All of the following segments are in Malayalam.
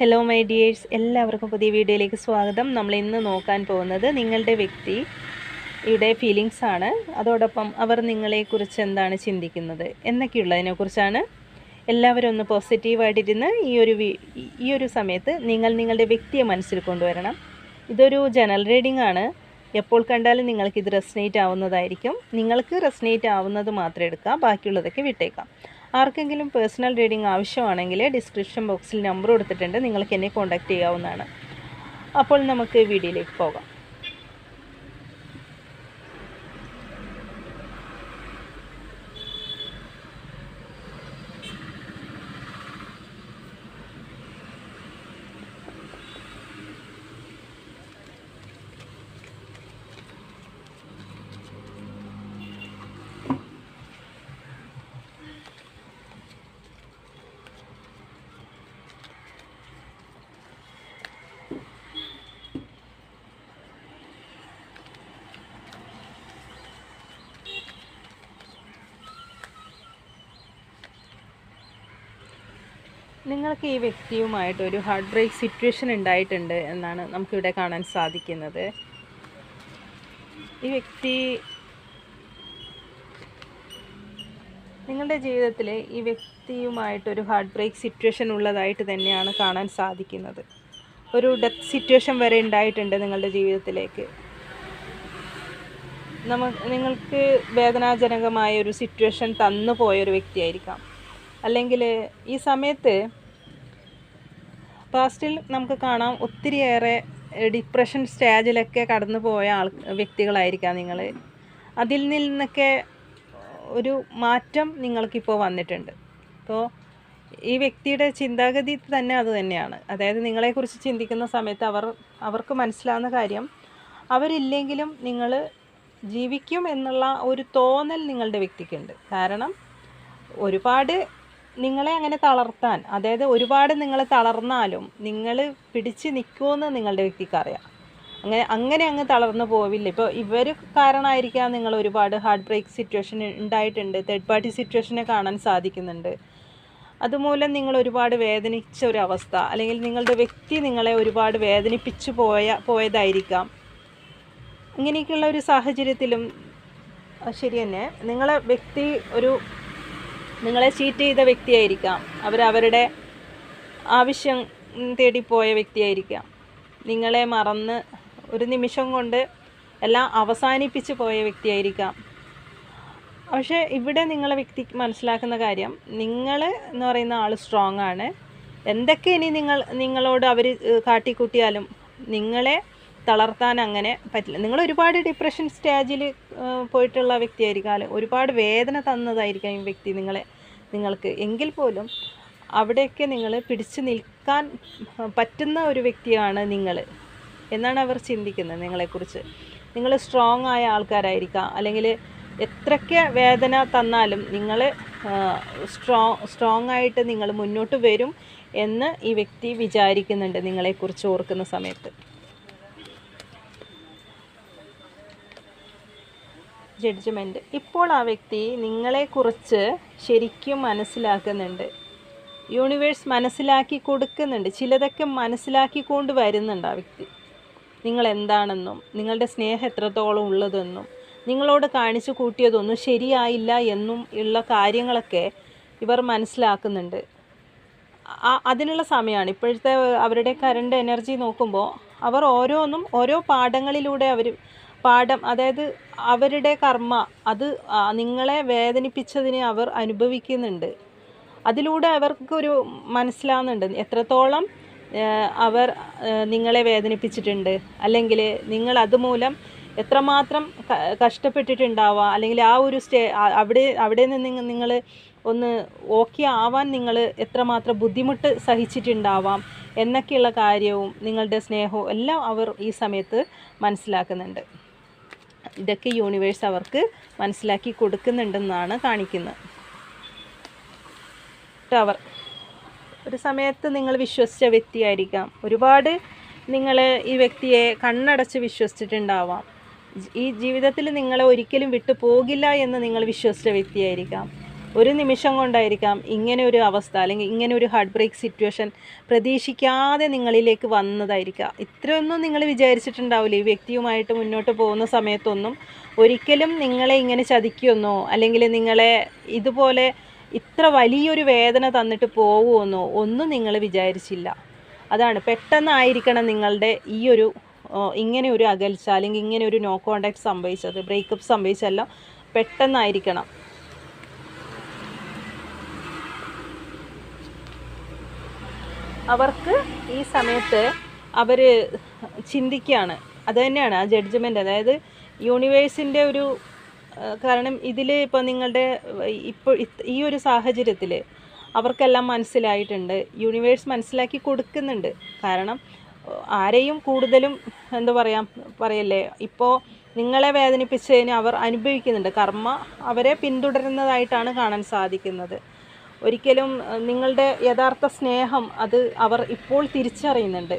ഹലോ മൈ ഡിയേഴ്സ് എല്ലാവർക്കും പുതിയ വീഡിയോയിലേക്ക് സ്വാഗതം. നമ്മൾ ഇന്ന് നോക്കാൻ പോകുന്നത് നിങ്ങളുടെ വ്യക്തി യുടെ ഫീലിങ്സ് ആണ്. അതോടൊപ്പം അവർ നിങ്ങളെക്കുറിച്ച് എന്താണ് ചിന്തിക്കുന്നത്? എന്നൊക്കെയുള്ളതിനെക്കുറിച്ചാണ് എല്ലാവരും ഒന്ന് പോസിറ്റീവായിട്ടിരുന്ന് ഈ ഒരു ഈ ഒരു സമയത്ത് നിങ്ങൾ നിങ്ങളുടെ വ്യക്തിയെ മനസ്സിൽ കൊണ്ടുവരണം. ഇതൊരു ജനറൽ റീഡിംഗ് ആണ്. എപ്പോൾ കണ്ടാലും നിങ്ങൾക്ക് ഇത് റെസ്നേറ്റ് ആവുന്നതായിരിക്കും. നിങ്ങൾക്ക് റെസ്നേറ്റ് ആവുന്നത് മാത്രം എടുക്കാം. ബാക്കിയുള്ളതൊക്കെ വിട്ടേക്കാം. ആർക്കെങ്കിലും പേഴ്സണൽ റീഡിംഗ് ആവശ്യമാണെങ്കിൽ ഡിസ്ക്രിപ്ഷൻ ബോക്സിൽ നമ്പർ കൊടുത്തിട്ടുണ്ട്. നിങ്ങൾക്ക് എന്നെ കോൺടാക്റ്റ് ചെയ്യാവുന്നതാണ്. അപ്പോൾ നമുക്ക് വീഡിയോയിലേക്ക് പോകാം. നിങ്ങൾക്ക് ഈ വ്യക്തിയുമായിട്ട് ഒരു ഹാർട്ട് ബ്രേക്ക് സിറ്റുവേഷൻ ഉണ്ടായിട്ടുണ്ട് എന്നാണ് നമുക്കിവിടെ കാണാൻ സാധിക്കുന്നത്. ഈ വ്യക്തി നിങ്ങളുടെ ജീവിതത്തിൽ ഈ വ്യക്തിയുമായിട്ടൊരു ഹാർട്ട് ബ്രേക്ക് സിറ്റുവേഷൻ ഉള്ളതായിട്ട് തന്നെയാണ് കാണാൻ സാധിക്കുന്നത്. ഒരു ഡെത്ത് സിറ്റുവേഷൻ വരെ ഉണ്ടായിട്ടുണ്ട് നിങ്ങളുടെ ജീവിതത്തിലേക്ക്. നമ്മ നിങ്ങൾക്ക് വേദനാജനകമായ ഒരു സിറ്റുവേഷൻ തന്നു പോയൊരു വ്യക്തിയായിരിക്കാം. അല്ലെങ്കിൽ ഈ സമയത്ത് പാസ്റ്റിൽ നമുക്ക് കാണാം ഒത്തിരിയേറെ ഡിപ്രഷൻ സ്റ്റേജിലൊക്കെ കടന്നു പോയ ആൾ വ്യക്തികളായിരിക്കാം നിങ്ങൾ അതിൽ നിന്നൊക്കെ ഒരു മാറ്റം നിങ്ങൾക്കിപ്പോൾ വന്നിട്ടുണ്ട്. അപ്പോൾ ഈ വ്യക്തിയുടെ ചിന്താഗതി തന്നെ അത് തന്നെയാണ്. അതായത് നിങ്ങളെക്കുറിച്ച് ചിന്തിക്കുന്ന സമയത്ത് അവർ അവർക്ക് മനസ്സിലാവുന്ന കാര്യം അവരില്ലെങ്കിലും നിങ്ങൾ ജീവിക്കും എന്നുള്ള ഒരു തോന്നൽ നിങ്ങളുടെ വ്യക്തിക്കുണ്ട്. കാരണം ഒരുപാട് നിങ്ങളെ അങ്ങനെ തളർത്താൻ അതായത് ഒരുപാട് നിങ്ങൾ തളർന്നാലും നിങ്ങൾ പിടിച്ച് നിൽക്കുമെന്ന് നിങ്ങളുടെ വ്യക്തിക്ക് അറിയാം. അങ്ങനെ അങ്ങനെ അങ്ങ് തളർന്നു പോവില്ല. ഇപ്പോൾ ഇവർ കാരണമായിരിക്കാം നിങ്ങൾ ഒരുപാട് ഹാർട്ട് ബ്രേക്ക് സിറ്റുവേഷൻ ഉണ്ടായിട്ടുണ്ട്. തേർഡ് പാർട്ടി സിറ്റുവേഷനെ കാണാൻ സാധിക്കുന്നുണ്ട്. അതുമൂലം നിങ്ങൾ ഒരുപാട് വേദനിച്ച ഒരു അവസ്ഥ അല്ലെങ്കിൽ നിങ്ങളുടെ വ്യക്തി നിങ്ങളെ ഒരുപാട് വേദനിപ്പിച്ചു പോയ പോയതായിരിക്കാം. ഇങ്ങനെയൊക്കെയുള്ള ഒരു സാഹചര്യത്തിലും ശരി തന്നെ. നിങ്ങളെ വ്യക്തി ഒരു നിങ്ങളെ ചീറ്റ് ചെയ്ത വ്യക്തിയായിരിക്കാം. അവരുടെ ആവശ്യം തേടിപ്പോയ വ്യക്തിയായിരിക്കാം. നിങ്ങളെ മറന്ന് ഒരു നിമിഷം കൊണ്ട് എല്ലാം അവസാനിപ്പിച്ച് പോയ വ്യക്തിയായിരിക്കാം. പക്ഷേ ഇവിടെ നിങ്ങളെ വ്യക്തി മനസ്സിലാക്കുന്ന കാര്യം നിങ്ങൾ എന്ന് പറയുന്ന ആൾ സ്ട്രോങ് ആണ്. എന്തൊക്കെ ഇനി നിങ്ങൾ നിങ്ങളോട് അവർ കാട്ടിക്കൂട്ടിയാലും നിങ്ങളെ തളർത്താൻ അങ്ങനെ പറ്റില്ല. നിങ്ങൾ ഒരുപാട് ഡിപ്രഷൻ സ്റ്റേജിൽ പോയിട്ടുള്ള വ്യക്തിയായിരിക്കാം ഒരുപാട് വേദന തന്നതായിരിക്കാം ഈ വ്യക്തി നിങ്ങളെ നിങ്ങൾക്ക്. എങ്കിൽ പോലും അവിടെയൊക്കെ നിങ്ങൾ പിടിച്ചു നിൽക്കാൻ പറ്റുന്ന ഒരു വ്യക്തിയാണ് നിങ്ങൾ എന്നാണ് അവർ ചിന്തിക്കുന്നത് നിങ്ങളെക്കുറിച്ച്. നിങ്ങൾ സ്ട്രോങ് ആയ ആൾക്കാരായിരിക്കാം. അല്ലെങ്കിൽ എത്രയ്ക്ക് വേദന തന്നാലും നിങ്ങൾ സ്ട്രോങ് സ്ട്രോങ് ആയിട്ട് നിങ്ങൾ മുന്നോട്ട് വരും എന്ന് ഈ വ്യക്തി വിചാരിക്കുന്നുണ്ട് നിങ്ങളെക്കുറിച്ച് ഓർക്കുന്ന സമയത്ത്. ജഡ്ജ്മെന്റ് ഇപ്പോൾ ആ വ്യക്തി നിങ്ങളെക്കുറിച്ച് ശരിക്കും മനസ്സിലാക്കുന്നുണ്ട്. യൂണിവേഴ്സ് മനസ്സിലാക്കി കൊടുക്കുന്നുണ്ട്. ചിലതൊക്കെ മനസ്സിലാക്കിക്കൊണ്ട് വരുന്നുണ്ട് ആ വ്യക്തി. നിങ്ങൾ എന്താണെന്നും നിങ്ങളുടെ സ്നേഹം എത്രത്തോളം ഉള്ളതെന്നും നിങ്ങളോട് കാണിച്ചു കൂട്ടിയതൊന്നും ശരിയായില്ല എന്നും ഉള്ള കാര്യങ്ങളൊക്കെ ഇവർ മനസ്സിലാക്കുന്നുണ്ട്. അതിനുള്ള സമയമാണ്. ഇപ്പോഴത്തെ അവരുടെ കറണ്ട് എനർജി നോക്കുമ്പോൾ അവർ ഓരോന്നും ഓരോ പാഠങ്ങളിലൂടെ അവർ പാഠം അതായത് അവരുടെ കർമ്മ അത് നിങ്ങളെ വേദനിപ്പിച്ചതിനെ അവർ അനുഭവിക്കുന്നുണ്ട്. അതിലൂടെ അവർക്കൊരു മനസ്സിലാവുന്നുണ്ട് എത്രത്തോളം അവർ നിങ്ങളെ വേദനിപ്പിച്ചിട്ടുണ്ട്. അല്ലെങ്കിൽ നിങ്ങൾ അതുമൂലം എത്രമാത്രം കഷ്ടപ്പെട്ടിട്ടുണ്ടാവുക. കഷ്ടപ്പെട്ടിട്ടുണ്ടാവാം അല്ലെങ്കിൽ ആ ഒരു സ്റ്റേ അവിടെ അവിടെ നിന്ന് നിങ്ങൾ ഒന്ന് ഓക്കെ ആവാൻ നിങ്ങൾ എത്രമാത്രം ബുദ്ധിമുട്ട് സഹിച്ചിട്ടുണ്ടാവാം എന്നൊക്കെയുള്ള കാര്യവും നിങ്ങളുടെ സ്നേഹവും എല്ലാം അവർ ഈ സമയത്ത് മനസ്സിലാക്കുന്നുണ്ട്. ഇതൊക്കെ യൂണിവേഴ്സ് അവർക്ക് മനസ്സിലാക്കി കൊടുക്കുന്നുണ്ടെന്നാണ് കാണിക്കുന്നത്. ടവർ ഒരു സമയത്ത് നിങ്ങൾ വിശ്വസിച്ച വ്യക്തിയായിരിക്കാം. ഒരുപാട് നിങ്ങൾ ഈ വ്യക്തിയെ കണ്ണടച്ച് വിശ്വസിച്ചിട്ടുണ്ടാവാം. ഈ ജീവിതത്തിൽ നിങ്ങളെ ഒരിക്കലും വിട്ടു പോകില്ല എന്ന് നിങ്ങൾ വിശ്വസിച്ച വ്യക്തിയായിരിക്കാം. ഒരു നിമിഷം കൊണ്ടായിരിക്കാം ഇങ്ങനെ ഒരു അവസ്ഥ അല്ലെങ്കിൽ ഇങ്ങനെ ഒരു ഹാർട്ട് ബ്രേക്ക് സിറ്റുവേഷൻ പ്രതീക്ഷിക്കാതെ നിങ്ങളിലേക്ക് വന്നതായിരിക്കാം. ഇത്രയൊന്നും നിങ്ങൾ വിചാരിച്ചിട്ടുണ്ടാവില്ല. ഈ വ്യക്തിയുമായിട്ട് മുന്നോട്ട് പോകുന്ന സമയത്തൊന്നും ഒരിക്കലും നിങ്ങളെ ഇങ്ങനെ ചതിക്കുമെന്നോ അല്ലെങ്കിൽ നിങ്ങളെ ഇതുപോലെ ഇത്ര വലിയൊരു വേദന തന്നിട്ട് പോകുമെന്നോ ഒന്നും നിങ്ങൾ വിചാരിച്ചില്ല. അതാണ്. പെട്ടെന്നായിരിക്കണം നിങ്ങളുടെ ഈ ഒരു ഇങ്ങനെ ഒരു അകൽച്ച അല്ലെങ്കിൽ ഇങ്ങനെ ഒരു നോ കോണ്ടാക്ട് സംഭവിച്ചത്. ബ്രേക്കപ്പ് സംഭവിച്ചെല്ലാം പെട്ടെന്നായിരിക്കണം. അവർക്ക് ഈ സമയത്ത് അവർ ചിന്തിക്കുകയാണ് അത് തന്നെയാണ് ആ ജഡ്ജ്മെന്റ് അതായത് യൂണിവേഴ്സിന്റെ ഒരു കാരണം ഇതിൽ ഇപ്പോൾ നിങ്ങളുടെ ഇപ്പോൾ ഈ ഒരു സാഹചര്യത്തിൽ അവർക്കെല്ലാം മനസ്സിലായിട്ടുണ്ട്. യൂണിവേഴ്സ് മനസ്സിലാക്കി കൊടുക്കുന്നുണ്ട്. കാരണം ആരെയും കൂടുതലും എന്താ പറയുക പറയല്ലേ ഇപ്പോൾ നിങ്ങളെ വേദനിപ്പിച്ചതിന് അവർ അനുഭവിക്കുന്നുണ്ട്. കർമ്മ അവരെ പിന്തുടരുന്നതായിട്ടാണ് കാണാൻ സാധിക്കുന്നത്. ഒരിക്കലും നിങ്ങളുടെ യഥാർത്ഥ സ്നേഹം അത് അവർ ഇപ്പോൾ തിരിച്ചറിയുന്നുണ്ട്.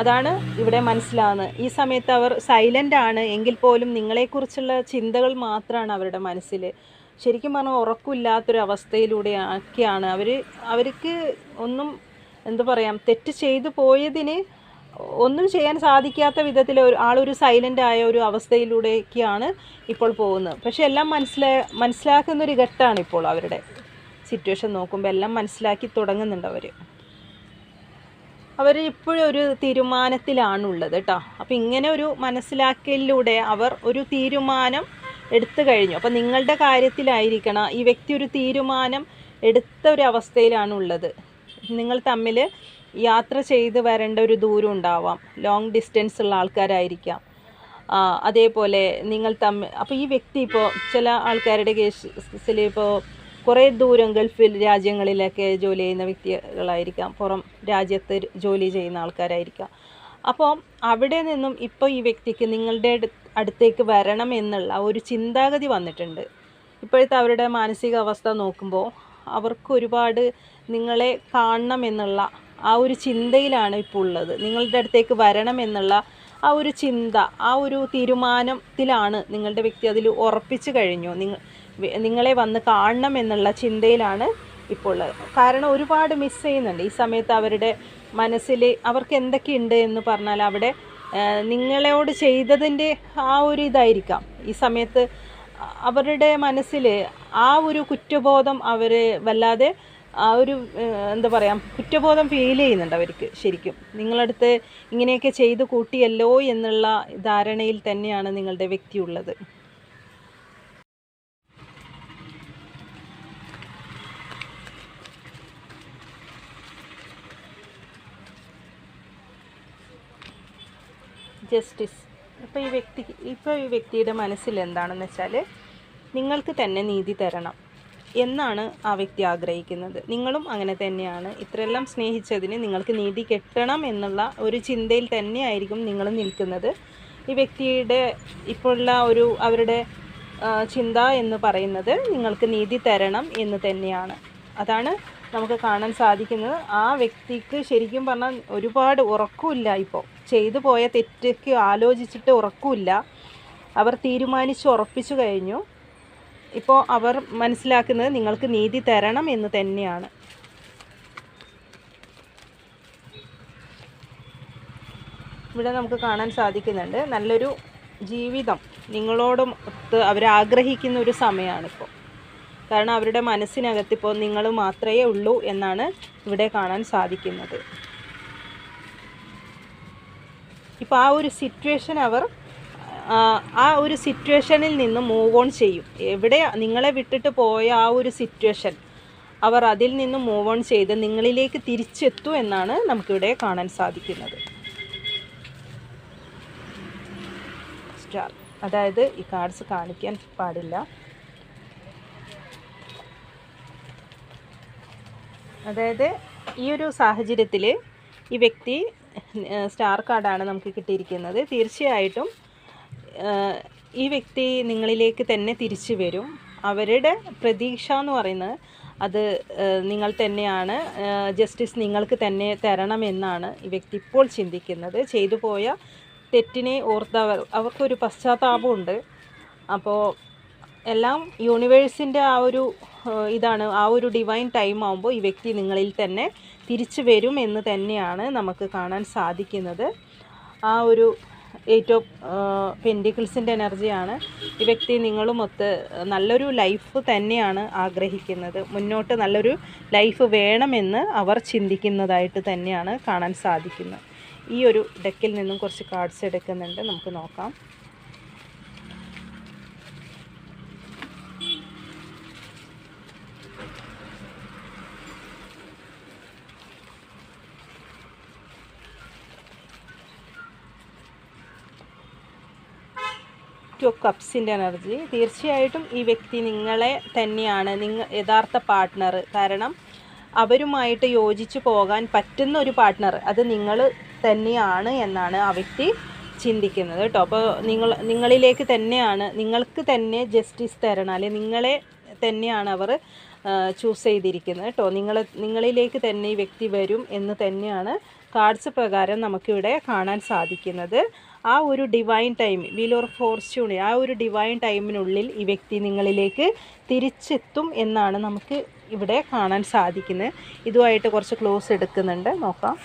അതാണ് ഇവിടെ മനസ്സിലാവുന്നത്. ഈ സമയത്ത് അവർ സൈലന്റ് ആണ് എങ്കിൽ പോലും നിങ്ങളെക്കുറിച്ചുള്ള ചിന്തകൾ മാത്രമാണ് അവരുടെ മനസ്സിൽ ശരിക്കും പറഞ്ഞാൽ ഉറക്കമില്ലാത്തൊരു അവസ്ഥയിലൂടെയൊക്കെയാണ് അവർ അവർക്ക് ഒന്നും എന്താ പറയാം തെറ്റ് ചെയ്തു പോയതിന് ഒന്നും ചെയ്യാൻ സാധിക്കാത്ത വിധത്തിൽ ഒരു ആളൊരു സൈലന്റ് ആയ ഒരു അവസ്ഥയിലൂടെയൊക്കെയാണ് ഇപ്പോൾ പോകുന്നത്. പക്ഷെ എല്ലാം മനസ്സിലാ മനസ്സിലാക്കുന്നൊരു ഘട്ടമാണ് ഇപ്പോൾ അവരുടെ. സിറ്റുവേഷൻ നോക്കുമ്പോൾ എല്ലാം മനസ്സിലാക്കി തുടങ്ങുന്നുണ്ട് അവർ അവർ ഇപ്പോഴും ഒരു തീരുമാനത്തിലാണുള്ളത് കേട്ടോ അപ്പോൾ ഇങ്ങനെ ഒരു മനസ്സിലാക്കലിലൂടെ അവർ ഒരു തീരുമാനം എടുത്തു കഴിഞ്ഞു. അപ്പോൾ നിങ്ങളുടെ കാര്യത്തിലായിരിക്കണം ഈ വ്യക്തി ഒരു തീരുമാനം എടുത്ത ഒരു നിങ്ങൾ തമ്മിൽ യാത്ര ചെയ്ത് വരേണ്ട ഒരു ദൂരം ഉണ്ടാവാം. ലോങ് ഡിസ്റ്റൻസ് ഉള്ള ആൾക്കാരായിരിക്കാം. അതേപോലെ നിങ്ങൾ തമ്മിൽ അപ്പോൾ ഈ വ്യക്തി ഇപ്പോൾ ചില ആൾക്കാരുടെ കേസിൽ ഇപ്പോൾ കുറേ ദൂരം ഗൾഫിൽ രാജ്യങ്ങളിലൊക്കെ ജോലി ചെയ്യുന്ന വ്യക്തികളായിരിക്കാം. പുറം രാജ്യത്ത് ജോലി ചെയ്യുന്ന ആൾക്കാരായിരിക്കാം. അപ്പോൾ അവിടെ നിന്നും ഇപ്പോൾ ഈ വ്യക്തിക്ക് നിങ്ങളുടെ അടുത്തേക്ക് വരണം എന്നുള്ള ഒരു ചിന്താഗതി വന്നിട്ടുണ്ട്. ഇപ്പോഴത്തെ അവരുടെ മാനസികാവസ്ഥ നോക്കുമ്പോൾ അവർക്ക് ഒരുപാട് നിങ്ങളെ കാണണം എന്നുള്ള ആ ഒരു ചിന്തയിലാണ് ഇപ്പോൾ ഉള്ളത്. നിങ്ങളുടെ അടുത്തേക്ക് വരണം എന്നുള്ള ആ ഒരു ചിന്ത ആ ഒരു തീരുമാനത്തിലാണ് നിങ്ങളുടെ വ്യക്തി അതിൽ ഉറപ്പിച്ചു കഴിഞ്ഞു. നിങ്ങൾ നിങ്ങളെ വന്ന് കാണണം എന്നുള്ള ചിന്തയിലാണ് ഇപ്പോൾ ഉള്ളത് കാരണം ഒരുപാട് മിസ് ചെയ്യുന്നുണ്ട്. ഈ സമയത്ത് അവരുടെ മനസ്സിൽ അവർക്ക് എന്തൊക്കെയുണ്ട് എന്ന് പറഞ്ഞാൽ അവിടെ നിങ്ങളോട് ചെയ്തതിന്റെ ആ ഒരു ഇതായിരിക്കാം. ഈ സമയത്ത് അവരുടെ മനസ്സിൽ ആ ഒരു കുറ്റബോധം അവർ വല്ലാതെ ആ ഒരു എന്താ പറയുക കുറ്റബോധം ഫീൽ ചെയ്യുന്നുണ്ട് അവർക്ക് ശരിക്കും. നിങ്ങളടുത്ത് ഇങ്ങനെയൊക്കെ ചെയ്ത് കൂട്ടിയല്ലോ എന്നുള്ള ധാരണയിൽ തന്നെയാണ് നിങ്ങളുടെ വ്യക്തി ഉള്ളത്. ജസ്റ്റിസ് ഇപ്പോൾ ഈ വ്യക്തി ഇപ്പോൾ ഈ വ്യക്തിയുടെ മനസ്സിൽ എന്താണെന്ന് വെച്ചാൽ നിങ്ങൾക്ക് തന്നെ നീതി തരണം എന്നാണ് ആ വ്യക്തി ആഗ്രഹിക്കുന്നത്. നിങ്ങളും അങ്ങനെ തന്നെയാണ്. ഇത്രയെല്ലാം സ്നേഹിച്ചതിന് നിങ്ങൾക്ക് നീതി കെട്ടണം എന്നുള്ള ഒരു ചിന്തയിൽ തന്നെയായിരിക്കും നിങ്ങൾ നിൽക്കുന്നത്. ഈ വ്യക്തിയുടെ ഇപ്പോഴുള്ള ഒരു അവരുടെ ചിന്ത എന്ന് പറയുന്നത് നിങ്ങൾക്ക് നീതി തരണം എന്ന് തന്നെയാണ്. അതാണ് നമുക്ക് കാണാൻ സാധിക്കുന്നത്. ആ വ്യക്തിക്ക് ശരിക്കും പറഞ്ഞാൽ ഒരുപാട് ഉറക്കമില്ല ഇപ്പോൾ. ചെയ്തു പോയ തെറ്റൊക്കെ ആലോചിച്ചിട്ട് ഉറക്കമില്ല അവർ തീരുമാനിച്ച് ഉറപ്പിച്ചു കഴിഞ്ഞു. ഇപ്പോൾ അവർ മനസ്സിലാക്കുന്നത് നിങ്ങൾക്ക് നീതി തരണം എന്ന് തന്നെയാണ്. ഇവിടെ നമുക്ക് കാണാൻ സാധിക്കുന്നുണ്ട്. നല്ലൊരു ജീവിതം. നിങ്ങളോടും ഒത്ത് അവരാഗ്രഹിക്കുന്ന ഒരു സമയമാണിപ്പോൾ കാരണം അവരുടെ മനസ്സിനകത്ത് ഇപ്പോൾ നിങ്ങൾ മാത്രമേ ഉള്ളൂ എന്നാണ് ഇവിടെ കാണാൻ സാധിക്കുന്നത്. ഇപ്പോൾ ആ ഒരു സിറ്റുവേഷൻ അവർ ആ, ആ ഒരു സിറ്റുവേഷനിൽ നിന്ന് മൂവ് ഓൺ ചെയ്യും. എവിടെ നിങ്ങളെ വിട്ടിട്ട് പോയ ആ ഒരു സിറ്റുവേഷൻ അവർ അതിൽ നിന്ന് മൂവ് ഓൺ ചെയ്ത് നിങ്ങളിലേക്ക് തിരിച്ചെത്തു എന്നാണ് നമുക്കിവിടെ കാണാൻ സാധിക്കുന്നത്. സ്റ്റാർ അതായത് ഈ കാർഡ്സ് കാണിക്കാൻ പാടില്ല. അതായത് ഈ ഒരു സാഹചര്യത്തിൽ ഈ വ്യക്തി സ്റ്റാർ കാർഡാണ് നമുക്ക് കിട്ടിയിരിക്കുന്നത്. തീർച്ചയായിട്ടും ഈ വ്യക്തി നിങ്ങളിലേക്ക് തന്നെ തിരിച്ചു വരും. അവരുടെ പ്രതീക്ഷ എന്ന് പറയുന്നത് അത് നിങ്ങൾ തന്നെയാണ് ജസ്റ്റിസ് നിങ്ങൾക്ക് തന്നെ തരണമെന്നാണ് ഈ വ്യക്തി ഇപ്പോൾ ചിന്തിക്കുന്നത്. ചെയ്തു പോയ തെറ്റിനെ ഓർത്ത് അവർ അവർക്കൊരു പശ്ചാത്താപമുണ്ട്. അപ്പോൾ എല്ലാം യൂണിവേഴ്സിന്റെ ആ ഒരു ഇതാണ് ആ ഒരു ഡിവൈൻ ടൈം ആകുമ്പോൾ ഈ വ്യക്തി നിങ്ങളിൽ തന്നെ തിരിച്ചു വരും എന്ന് തന്നെയാണ് നമുക്ക് കാണാൻ സാധിക്കുന്നത്. ആ ഒരു എയ്റ്റ് ഓഫ് പെൻഡിക്കിൾസിന്റെ എനർജിയാണ് ഈ വ്യക്തി നിങ്ങളുമൊത്ത് നല്ലൊരു ലൈഫ് തന്നെയാണ് ആഗ്രഹിക്കുന്നത്. മുന്നോട്ട് നല്ലൊരു ലൈഫ് വേണമെന്ന് അവർ ചിന്തിക്കുന്നതായിട്ട് തന്നെയാണ് കാണാൻ സാധിക്കുന്നത്. ഈ ഒരു ഡെക്കിൽ നിന്നും കുറച്ച് കാർഡ്സ് എടുക്കുന്നുണ്ട്. നമുക്ക് നോക്കാം. ടു കപ്സിന്റെ എനർജി തീർച്ചയായിട്ടും ഈ വ്യക്തി നിങ്ങളെ തന്നെയാണ് നിങ്ങൾ യഥാർത്ഥ പാർട്ട്ണർ കാരണം അവരുമായിട്ട് യോജിച്ച് പോകാൻ പറ്റുന്ന ഒരു പാർട്ട്ണർ അത് നിങ്ങൾ തന്നെയാണ് എന്നാണ് ആ വ്യക്തി ചിന്തിക്കുന്നത് കേട്ടോ. അപ്പോൾ നിങ്ങൾ നിങ്ങളിലേക്ക് തന്നെയാണ് നിങ്ങൾക്ക് തന്നെ ജസ്റ്റിസ് തരണം അല്ലെങ്കിൽ നിങ്ങളെ തന്നെയാണ് അവർ ചൂസ് ചെയ്തിരിക്കുന്നത് കേട്ടോ. നിങ്ങൾ നിങ്ങളിലേക്ക് തന്നെ ഈ വ്യക്തി വരും എന്ന് തന്നെയാണ് കാർഡ്സ് പ്രകാരം നമുക്കിവിടെ കാണാൻ സാധിക്കുന്നത്. ആ ഒരു divine time wheel or fortune ആ ഒരു ഡിവൈൻ ടൈമിനുള്ളിൽ ഈ വ്യക്തി നിങ്ങളിലേക്ക് തിരിച്ചെത്തും എന്നാണ് നമുക്ക് ഇവിടെ കാണാൻ സാധിക്കുന്നത്. ഇതുമായിട്ട് കുറച്ച് ക്ലോസ് എടുക്കുന്നുണ്ട്. നോക്കാം.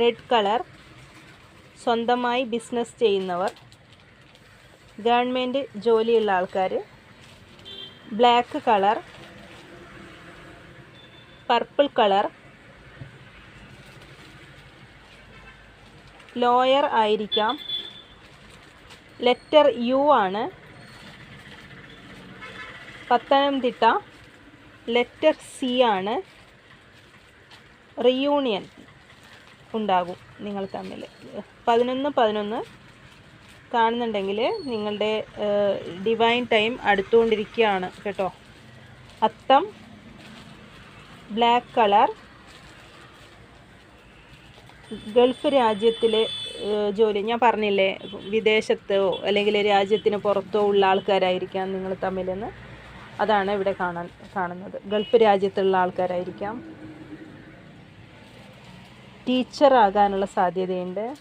റെഡ് കളർ സ്വന്തമായി ബിസിനസ് ചെയ്യുന്നവർ ഗവൺമെന്റ് ജോലിയുള്ള ആൾക്കാർ black colour purple colour lawyer ആയിരിക്കാം. ലെറ്റർ യു ആണ്. പത്തനംതിട്ട. ലെറ്റർ സി ആണ്. റിയൂണിയൻ ഉണ്ടാകും നിങ്ങൾ തമ്മിൽ. പതിനൊന്ന് പതിനൊന്ന് കാണുന്നുണ്ടെങ്കിൽ നിങ്ങളുടെ ഡിവൈൻ ടൈം അടുത്തുകൊണ്ടിരിക്കുകയാണ് കേട്ടോ. അത്തം ബ്ലാക്ക് കളർ ഗൾഫ് രാജ്യത്തിലെ ജോലി ഞാൻ പറഞ്ഞില്ലേ വിദേശത്തോ അല്ലെങ്കിൽ രാജ്യത്തിന് പുറത്തോ ഉള്ള ആൾക്കാരായിരിക്കാം നിങ്ങൾ തമ്മിലെന്ന്. അതാണ് ഇവിടെ കാണാൻ കാണുന്നത്. ഗൾഫ് രാജ്യത്തുള്ള ആൾക്കാരായിരിക്കാം. ടീച്ചർ ആകാനുള്ള സാധ്യതയുണ്ട്.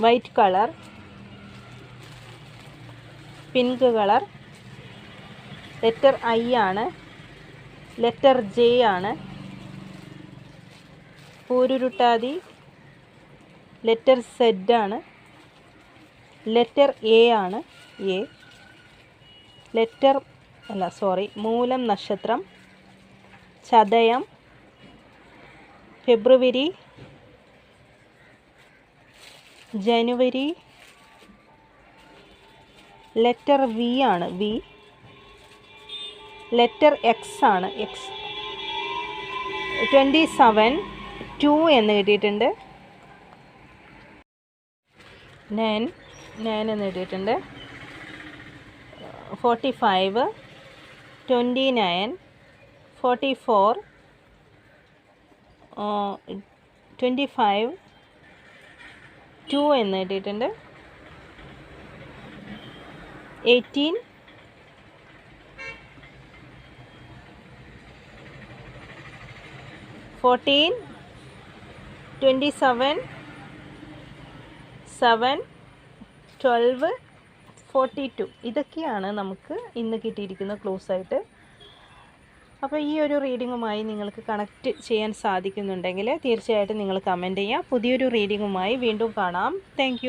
White colour pink colour letter I ആണ്. ലെറ്റർ ജെ ആണ്. പൂരുരുട്ടാതി ലെറ്റർ സെഡ് ആണ്. ലെറ്റർ എ ആണ് എ. ലെറ്റർ അല്ല സോറി മൂലം നക്ഷത്രം ചതയം ഫെബ്രുവരി ജനുവരി ലെറ്റർ വി ആണ്. വി ലെറ്റർ എക്സ് ആണ്. എക്സ് ട്വന്റി സെവൻ ടു എന്ന് കിട്ടിയിട്ടുണ്ട് നയൻ നയൻ എന്ന് കിട്ടിയിട്ടുണ്ട് forty five twenty nine forty four twenty five two എന്ന് കിട്ടിയിട്ടുണ്ട് eighteen fourteen twenty seven seven twelve forty two ഇതൊക്കെയാണ് നമുക്ക് ഇന്ന് കിട്ടിയിരിക്കുന്ന ക്ലോസ് ആയിട്ട്. അപ്പോൾ ഈ ഒരു റീഡിങ്ങുമായി നിങ്ങൾക്ക് കണക്റ്റ് ചെയ്യാൻ സാധിക്കുന്നുണ്ടെങ്കിൽ തീർച്ചയായിട്ടും നിങ്ങൾ കമന്റ് ചെയ്യുക പുതിയൊരു റീഡിങ്ങുമായി വീണ്ടും കാണാം. താങ്ക്